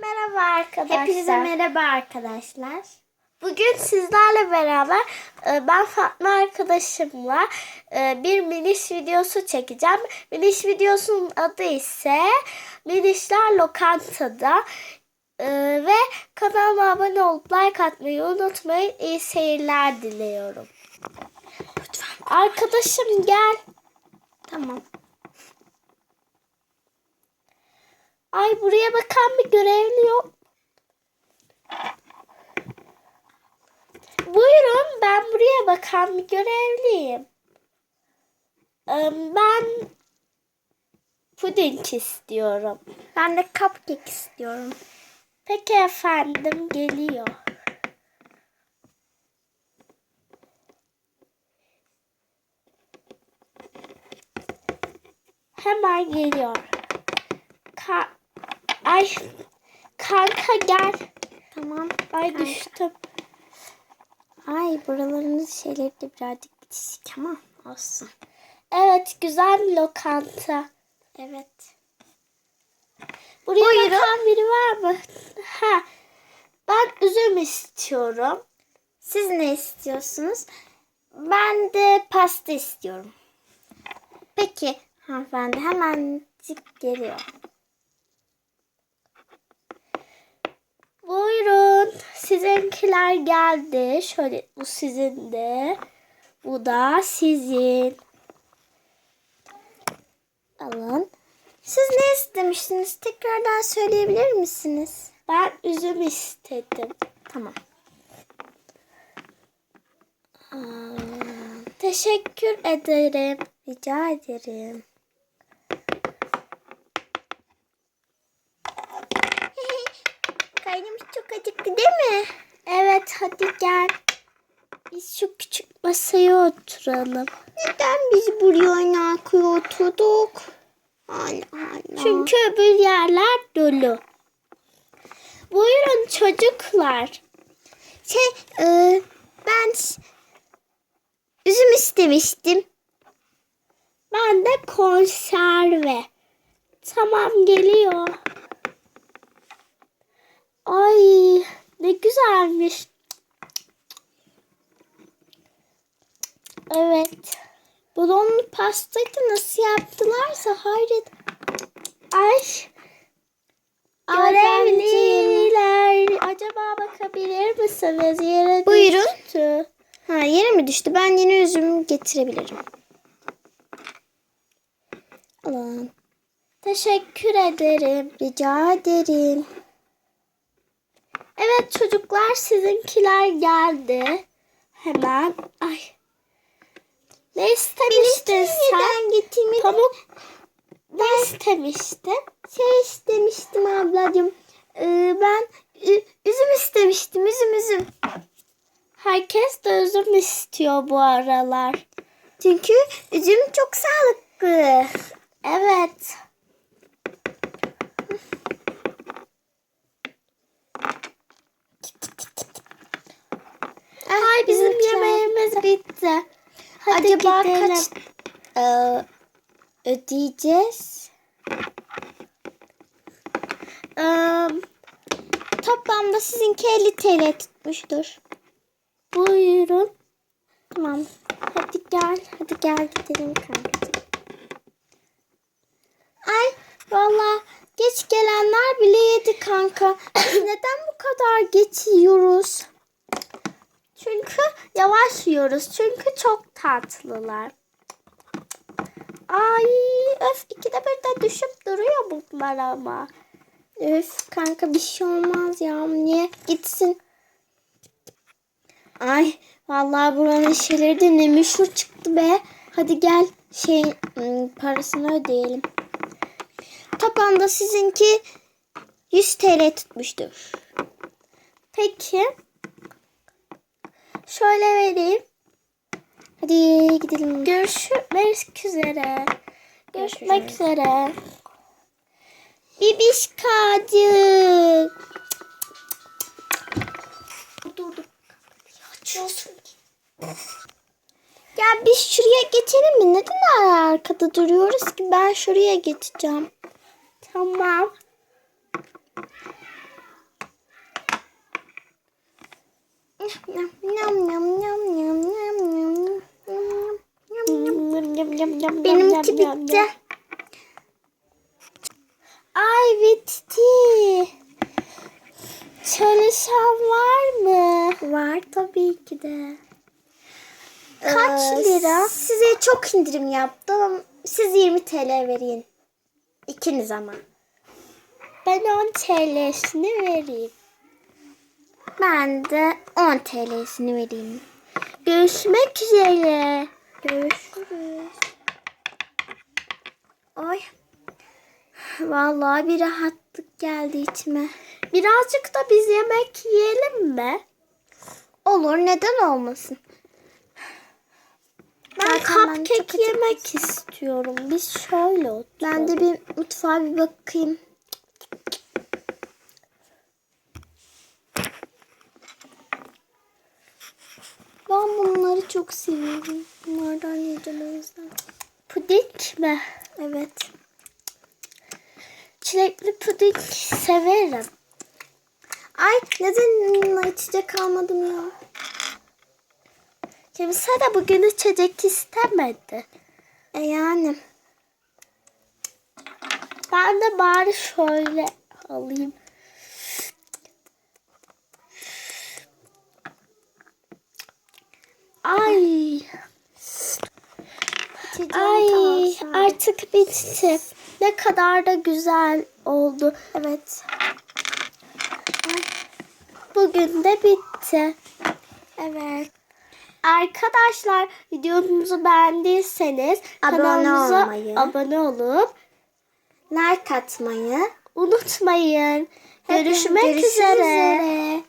merhaba arkadaşlar. Hepinize merhaba arkadaşlar. Bugün sizlerle beraber e, ben Fatma arkadaşımla e, bir miniş videosu çekeceğim. Miniş videosunun adı ise Minişler Lokantada. E, Ve kanalıma abone olup like atmayı unutmayın. İyi seyirler diliyorum. Lütfen. Arkadaşım gel. Tamam. Ay buraya bakan bir görevli yok. Buyurun ben buraya bakan bir görevliyim. Ben puding istiyorum. Ben de cupcake istiyorum. Peki efendim geliyor. Hemen geliyor. Ka Ay kanka gel. Tamam. Ay Kanka. düştüm. Ay buralarınız şeyleri de birazcık bitişik ama olsun. Evet güzel lokanta. Evet. Buraya Buyurun. bakan biri var mı? Ha. Ben üzüm istiyorum. Siz ne istiyorsunuz? Ben de pasta istiyorum. Peki hanımefendi hemen geliyor. Buyurun. Sizinkiler geldi. Şöyle bu sizin de. Bu da sizin. Alın. Siz ne istemiştiniz? Tekrardan söyleyebilir misiniz? Ben üzüm istedim. Tamam. Aa, Teşekkür ederim. rica ederim. Karnımız çok acıktı değil mi? Evet hadi gel. Biz şu küçük masaya oturalım. Neden biz buraya aynı arkaya oturduk? Allah Allah. Çünkü öbür yerler dolu. Buyurun çocuklar. şey e, ben üzüm istemiştim. Ben de konserve. Tamam geliyor. Ay ne güzelmiş. Evet. Balonlu pastayı da nasıl yaptılarsa hayret. Ay. Görevliler. Görevliler. Acaba bakabilir misiniz? Yere Buyurun. düştü. Ha yere mi düştü? Ben yeni üzüm getirebilirim. Alın. Teşekkür ederim. Rica ederim. Evet çocuklar sizinkiler geldi. Hemen. Ay. Ne istemiştin sen? Neden getirmedin? Pamuk. Ne istemiştin? Şey istemiştim ablacığım. Ee, ben üzüm istemiştim. Üzüm üzüm. Herkes de üzüm istiyor bu aralar. Çünkü üzüm çok sağlıklı. Evet. Ay bizim yemeğimiz bitti. Hadi Acaba gidelim. kaç Ee, ödeyeceğiz? Ee, Toplamda sizinki 50 TL tutmuştur. buyurun. Tamam. Hadi gel. Hadi gel gidelim kankacığım. Ay valla geç gelenler bile yedi kanka. Biz neden bu kadar geç yiyoruz? Çünkü yavaş yiyoruz. Çünkü çok tatlılar. Ay öf ikide bir de düşüp duruyor bunlar ama. Öf kanka bir şey olmaz ya. Niye? Gitsin. Ay vallahi buranın şeyleri de ne meşhur çıktı be. Hadi gel şey ım, parasını ödeyelim. Toplamda sizinki 100 TL tutmuştur. Peki. Şöyle vereyim. Hadi gidelim. Görüşmek üzere. Görüşmek üzere. Bibişkacık. Dur dur. Açıyorsun. Ya biz şuraya geçelim mi? Neden arkada duruyoruz ki? Ben şuraya geçeceğim. Tamam. Benimki bitti. Ay bitti. Çalışan var mı? Var tabii ki de. Kaç Ee, lira? Size çok indirim yaptım. Siz 20 TL verin. İkiniz ama. Ben 10 TL'sini vereyim. Ben de 10 TL'sini vereyim. Görüşmek üzere. Görüşürüz. Ay. Vallahi bir rahatlık geldi içime. Birazcık da biz yemek yiyelim mi? Olur neden olmasın? Ben Zaten cupcake yemek istiyorum. Biz şöyle oturalım. Ben de bir mutfağa bir bakayım. Ben bunları çok seviyorum. Bunlardan yiyeceğim o yüzden. Puding mi? Evet. Çilekli puding severim. Ay neden içecek almadım ya? Kimse de bugün içecek istemedi. E yani. Ben de bari şöyle alayım. Ay, ay kalsın. artık bitti. Ne kadar da güzel oldu. Evet. Bugün de bitti. Evet. Arkadaşlar videomuzu beğendiyseniz Abone kanalımıza olmayı. abone olup Like atmayı. unutmayın. Görüşmek görüşürüz üzere. üzere.